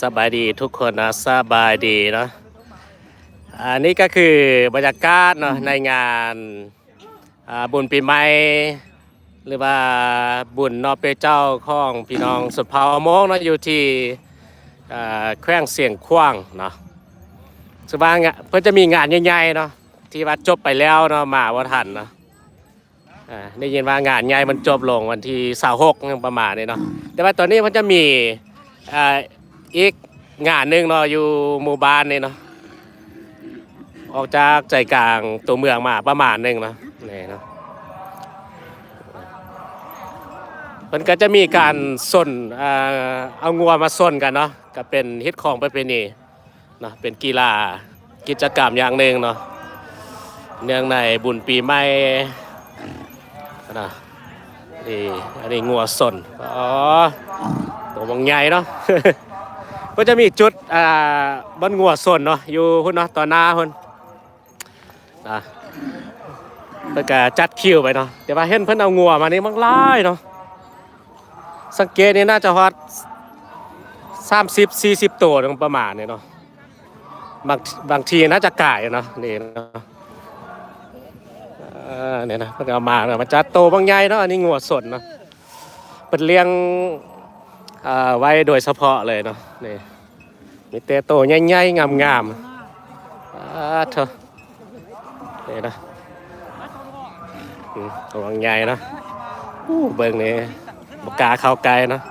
สบายดีทุกคนนะสบายดีเนาะอันนี้ก็คือบรรยากาศเนาะในงานบุญปีใหม่หรือว่าบุญนอเปเจ้าของพี่น้องสุดเผาโมงเนาะอยู่ที่แขวงเสียงขว้างเนาะสว่างเพื่อจะมีงานใหญ่ๆเนาะที่ว่าจบไปแล้วเนาะมาว่าทันเนาะ ได้ยินว่างานใหญ่มันจบลงวันที่26ประมาณนี้เนาะแต่ว่าตอนนี้มันจะมีอีกงานหนึ่งเนาะอยู่หมู่บ้านนี่เนาะออกจากใจกลางตัวเมืองมาประมาณหนึ่งเนาะนี่เนาะมันก็จะมีการส่นเอางัวมาส่นกันเนาะก็เป็นฮิตของประเพณีเนาะเป็นกีฬากิจกรรมอย่างหนึ่งเนาะเนื่องในบุญปีใหม่ นะนี่อันนี้งัวส่นอ๋อตัวบางใหญ่เนาะก็จะมีจุดอ่าบนงัวส่วนเนาะอยู่พุ่นเนาะต่อหน้าพุ่นนะเพื่อก็จัดคิวไปเนาะแต่ว่าเห็นเพิ่นเอางัวมานี่มักหลายเนาะสังเกตนี่น่าจะฮอด30 40ตัวตรงประมาณนี่ยเนาะบางบางทีน่าจะก่ายเนาะนี่เนาะ เออเนี่ยนะเพิ่นเอามาเนาะมาจัดโตบางใหญ่เนาะอันนี้งัวสดเนาะเปิดเลี้ยงอ่าไว้โดยเฉพาะเลยเนาะนี่มีเตโตใหญ่ๆงามๆอ่าเถอะนี่นะอืมตัวใหญ่นะอู้เบิ่งนี่บกาเข้าไกลเนาะ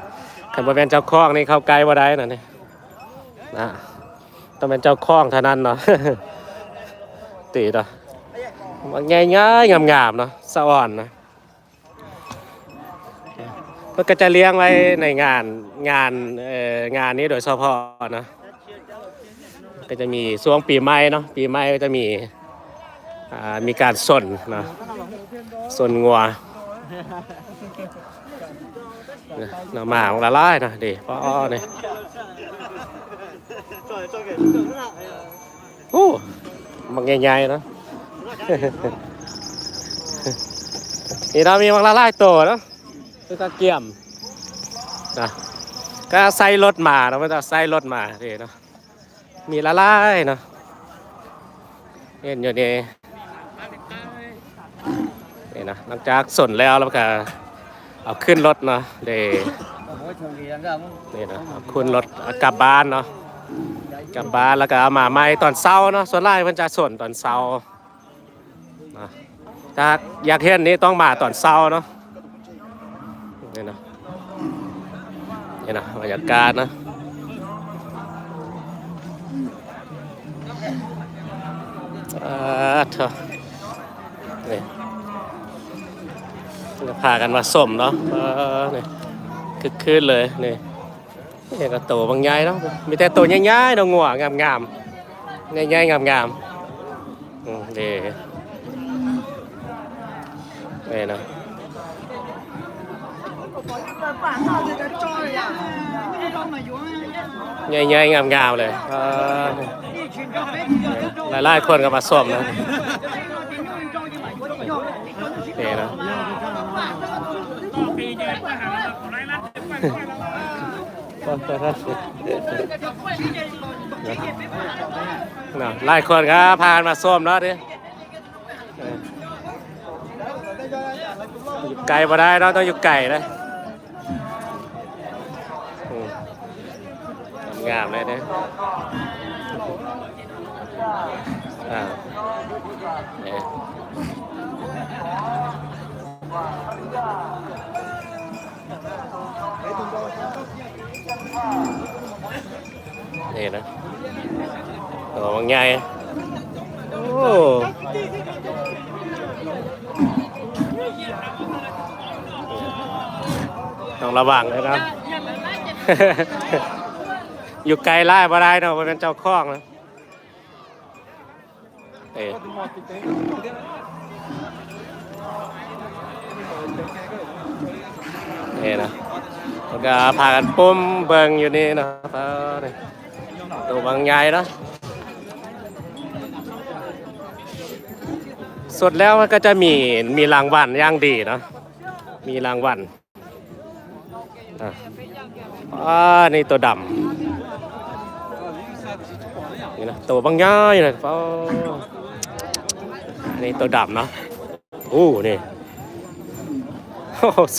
คันบ่เป็นเจ้าของนี่เข้าไกลบ่ได้นะนี่นะต้องเป็นเจ้าของเท่านั้นเนาะตีเนาะ มันง่ายๆงามๆเนาะสะอ่อนนะมันก็จะเลี้ยงไว้ในงานงานเอ่องานนี้โดยเฉพาะนะก็จะมีช่วงปีใหม่เนาะปีใหม่ก็จะมีอ่ามีการส่นนะส่นงัวหน้าหมาของละลายนะดิป้อเนี่ยโอ้มันใหญ่ๆเนาะ นี่เรามีมังละลายโตเนาะคือตะเกียมนะก็ใส่รถมาเนาะมันจะใส่รถมาเด้เนาะมีละลายเนาะเห็นอยู่นี่นี่นะหลังจากสนแล้วแล้วก็เอาขึ้นรถเนาะเดนี่นะเอาขึ้นรถเอากลับบ้านเนาะกลับบ้านแล้วก็เอามาใหม่ตอนเช้าเนาะส่วนไล่มันจะสนตอนเช้านะ ถ้าอยากเห็นนี้ต้องมาตอนเช้าเนาะนี่นะนี่นะบรรยากาศนะอ่าเถอะนี่จะพากันมาส้มเนาะนี่คึกคืนเลยนี่นี่ก็โตบางใหญ่เนาะมีแต่โตใหญ่ๆเนาะงัวงามๆใหญ่ๆงามๆอืมดี นี่นะใหญ่ๆงามๆเลยหลายๆคนก็มาส้มนะนี่นะนะหลายคนก็พากันมาส้มแล้วดิเออ อยู่ไกลมาได้เนาต้องอยู่ไกลนะอืมงามเลยนี่ยอ่าเนี่ยนี่นะตัวมันใหญ่โอ้ ต้องระวังเลยนะอยู่ไกลไล่บ่ได้เนาะมันเป็นเจ้าของนะเอ้ยนี่นะแล้วก็พากันปุ้มเบิงอยู่นี่เนาะเออนี่ตัวบางใหญ่เนาะสุดแล้วมันก็จะมีมีรางวัลอย่างดีเนาะมีรางวัล อ่านี่ตัวดำนี่นะตัวบางย่อยนะป้อนี่ตัวดำเนาะอู้นี่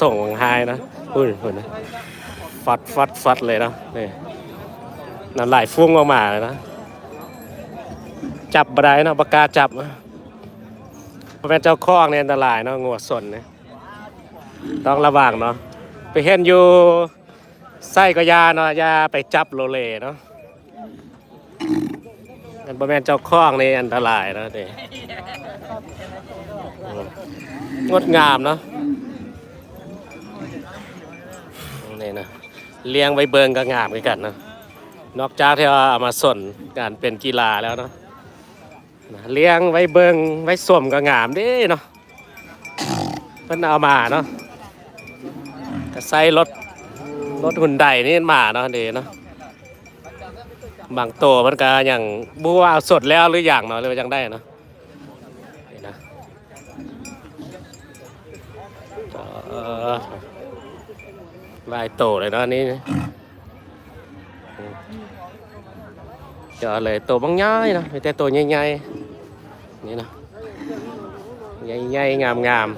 ส่งไฮนะพูดพูดนะฟัดฟัดฟัดเลยเนาะนี่น้ำลายฟุ้งออกมาเลยนะจับบ่ได้นะปากกาจับนะเพราะเป็นเจ้าข้องเนี่ยอันตรายเนาะงัวสนเนี่ยต้องระวังเนาะ ไปเห็นอยู่ไส้ก็ยาเนาะยาไปจับโลเลเนาะมันบ่แมนเจ้าข้องนี่อันตรายเนาะเด้อืมงดงามเนาะนี่นะเลี้ยงไว้เบิงก็งามคือกันเนาะนอกจากที่ว่าเอามาสนการเป็นกีฬาแล้วเนาะเลี้ยงไว้เบิงไว้สวมก็งามด้เนาะเพิ่นเอามาเนาะ ก็ใส่รถรถหุ่นใดนี่มาเนาะเดเนาะบางตัวมันก็อย่างบัวเอาสดแล้วหรืออย่างเนาะหรือว่ายังได้เนาะนี่นะลายโตเลยเนาะนี่เจอเลยตัวบางย้ายเนาะมีแต่ตัวใหญ่ๆนี่นะใหญ่ๆงาม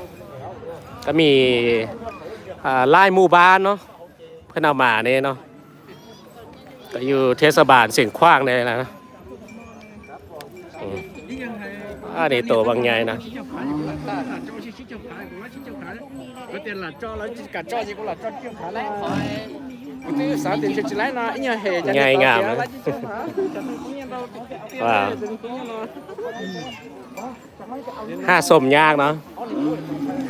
ๆก็มี ลายหมู่บ้านเนาะเพื่อนเอามาเนี่ยเนาะก็อยู่เทศบาลเสียงขว้างเลยนะอันนี้ตัวบางใหญ่นะ có tiền là cho nó cả cho gì cũng là cho tiêu khá là cái sáu tiền chụp lại nó ít nhiều hệ cho Nhai ngàm đấy. ว้าวห้าสมยากเนาะ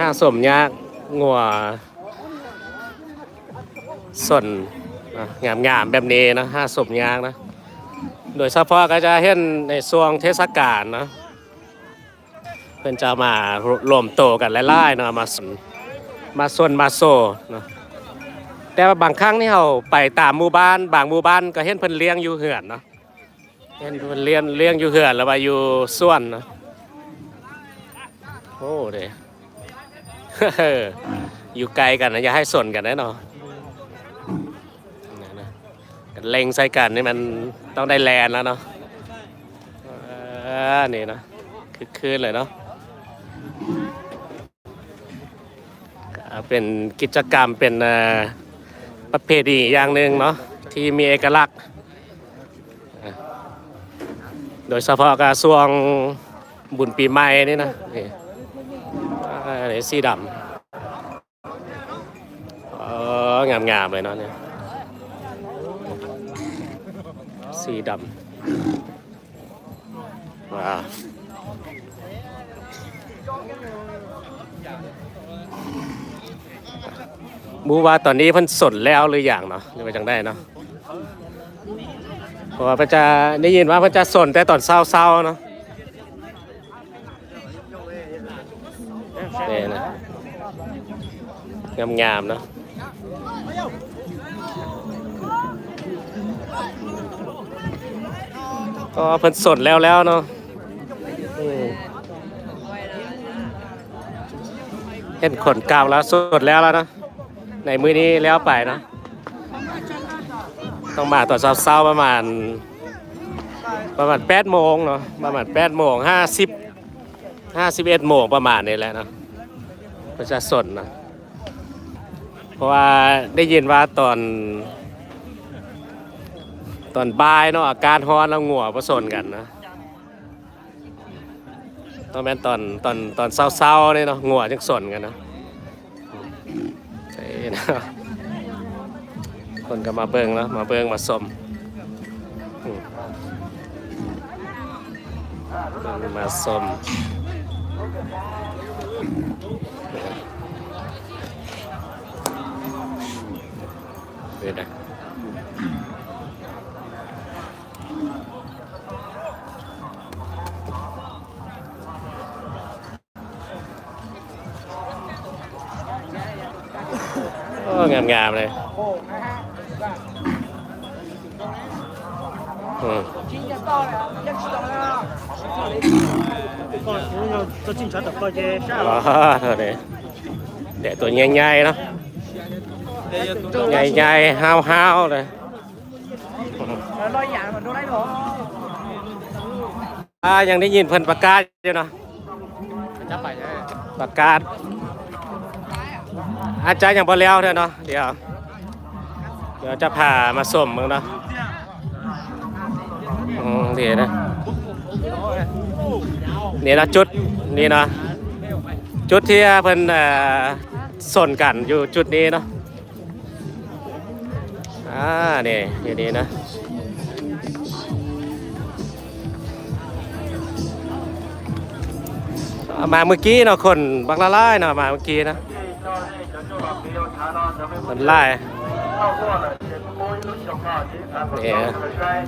ห้าสมยากงัว ส่วนงามๆแบบนี้นะห้าสมยากนะ โดยเฉพาะก็จะเห็นในช่วงเทศกาลนะเพื่อนจะมารวมโตกันไล่ๆเนาะมาสนมาส่วนมาโซเนาะแต่ว่าบางครั้งนี่เราไปตามหมู่บ้าน บางหมู่บ้านก็เห็นเพิ่นเลี้ยงอยู่เหือนเนาะเห็นเพิ่นเลี้ยงเลี้ยงอยู่เหือนแล้วว่าอยู่ส่วนเนาะโอ้เด้อยู่ไกลกันนะอย่าให้สนกันนะเนาะนั่นนะกัน เล็งใส่กันนี่มันต้องได้แลนแล้วเนาะออนี่นะคือคืนเลยเนาะเป็นกิจกรรมเป็นประเพณีอย่างหนึ่งเนาะที่มีเอกลักษณ์ โดยเฉพาะกระทรวงบุญปีใหม่นี่นะนี่อ่าอันนี้สีดำเอองามงามๆเลยเนาะเนี่ย สีดำว้าบูว่าตอนนี้พิ่นสนแล้วหรืออย่างเนาะหรือว่าจังได้เนาะเพราะว่าพิ่นจะได้ยินว่าพิ่นจะสนแต่ตอนเศร้าๆเนาะนี่นะงามๆเนาะ ก็เพิ่นสดแล้วแล้วเนาะเห็นขนกาวแล้วสดแล้วแล้วนะในมือนี้แล้วไปนะต้องมาตอนเช้าๆประมาณ ประมาณแปดโมงเนาะประมาณแปดโมงห้าสิบห้าสิบเอ็ดโมงประมาณนี้แหละเนาะประชาชนนะเพราะว่าได้ยินว่าตอน ตอนบ่ายเนาะอาการฮ้อนแล้วงัวผสมกันนะตอนแม่นตอนตอนตอนเศร้าๆนี่เนาะงัวจังสนกันนะใช่นะคนก็มาเบิ่งเนาะมาเบิ่งมาสมอืมเบิ่ งมาสม เลยนะโอ้งามงามๆเลยอืม 做警察的报警下 อ๋อเท่านี้ แต่ตัวใหญ่ๆเนาะใหญ่ๆห้าวๆเลย lo dạng mà đâu đấy rồi อ่ายังได้ยินเพิ่นประกาศอยู่เนาะ chắc phải thế ประกาศ อาจารย์ยังบ่แล้วเด้อเนาะเดี๋ยวเดี๋ยวจะพามาสมมึงเนาะอืมดีนะนี่นะจุดนี่เนาะจุดที่เพิ่นเอ่อสนกันอยู่จุดนี้เนาะอ่านี่อยู่นี่นะมาเมื่อกี้เนาะคนบางละลายเนาะมาเมื่อกี้นะ คนไล่เนี่ย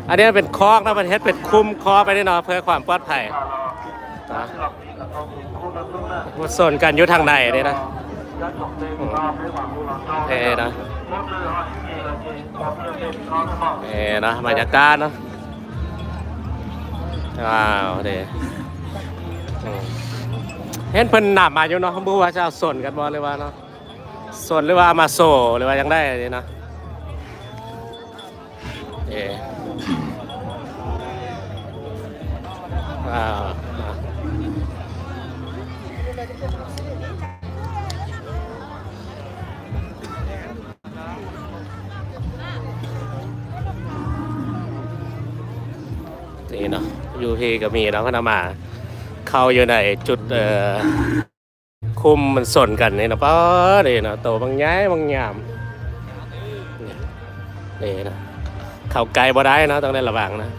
อันนี้เป็นคอกนะมันเฮ็ดเป็นคุ้มคอไปนี่เนาะเพื่อความปลอดภัยนะส่วนกันอยู่ทางใดนี่นะอืมเอนะเอนะบรรยากาศเนาะว้าวเด้อืมเห็นเพิ่นหนับมาอยู่เนาะบ่รู้ว่าจะเอาส่วนกันบ่หรือว่าเนาะ ส่วนหรือว่าอมาโซหรือว่ายังได้นี่นะเอว้าวนี่เนาะยูพีก็มีเนาะพนามา เข้าอยู่ในจุดเอ่อ คุมมันสนกันนี่นะป้านี่นะโตบางย้ายบางยามนี่นนะเข้าไกลบ่ได้นะต้องได้ระวังนะ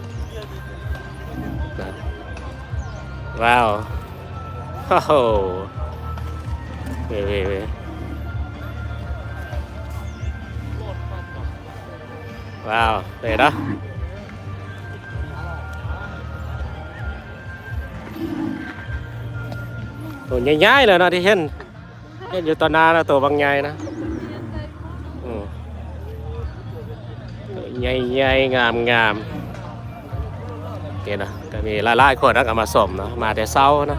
ว้าวโอ้โหเว้ยเว้ยเว้ยว้าวเลยนะ ตัวใหญ่ๆเลยเนาะที่เห็นเห็นอยู่ตอนหนานะตัวบางใหญ่นะตัวใหญ่ๆงามๆนี่นะก็มีหลายๆคนนะก็มาสมเนาะมาแต่เช้านะ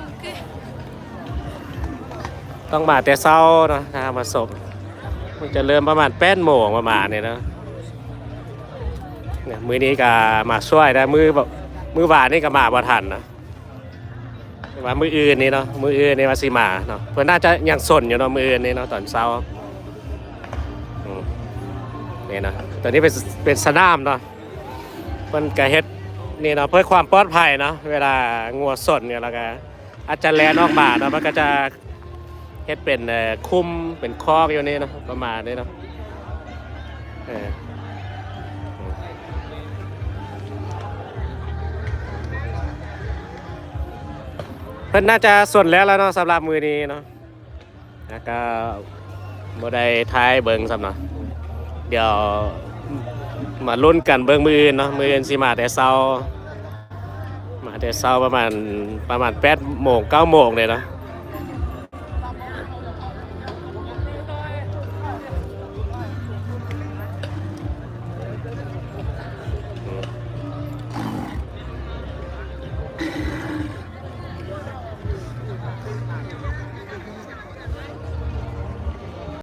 ต้องมาแต่เช้านะถ้ามาสมมันจะเริ่มประมาณแปดโมงประมาณนี้นะเนี่ยมือนี้ก็มาช่วยนะมือแบบมือวานนี่ก็มาบ่ทันนะ ว่ามืออื่นนี่เนาะมืออื่นนี่มาสิมาเนาะเพื่อนน่าจะยังสนอยู่เนาะมืออื่นนี่เนาะตอนเช้าอืมนี่นะตอนนี้เป็นเป็นสนามเนาะเพิ่นก็เฮ็ดนี่เนาะเพื่อความปลอดภัยเนาะเวลางัวสนเนี่ยแล้วก็อาจจะแลนออกมาเนาะมันก็จะเฮ็ดเป็นคุ้มเป็นคอกอยู่นี่เนาะประมาณนี้เนาะเออ พิ่นน่าจะส่วนแล้วแล้วเนาะสำหรับมือนี้เนาะแล้วก็บ่ได้ทายเบิ่งสำเนาะเดี๋ยวมาลุ้นกันเบิ่งมืออื่นเนาะมืออื่นสิมาแต่เช้ามาแต่เช้าประมาณประมาณ8โมง9โมงเลยเนาะ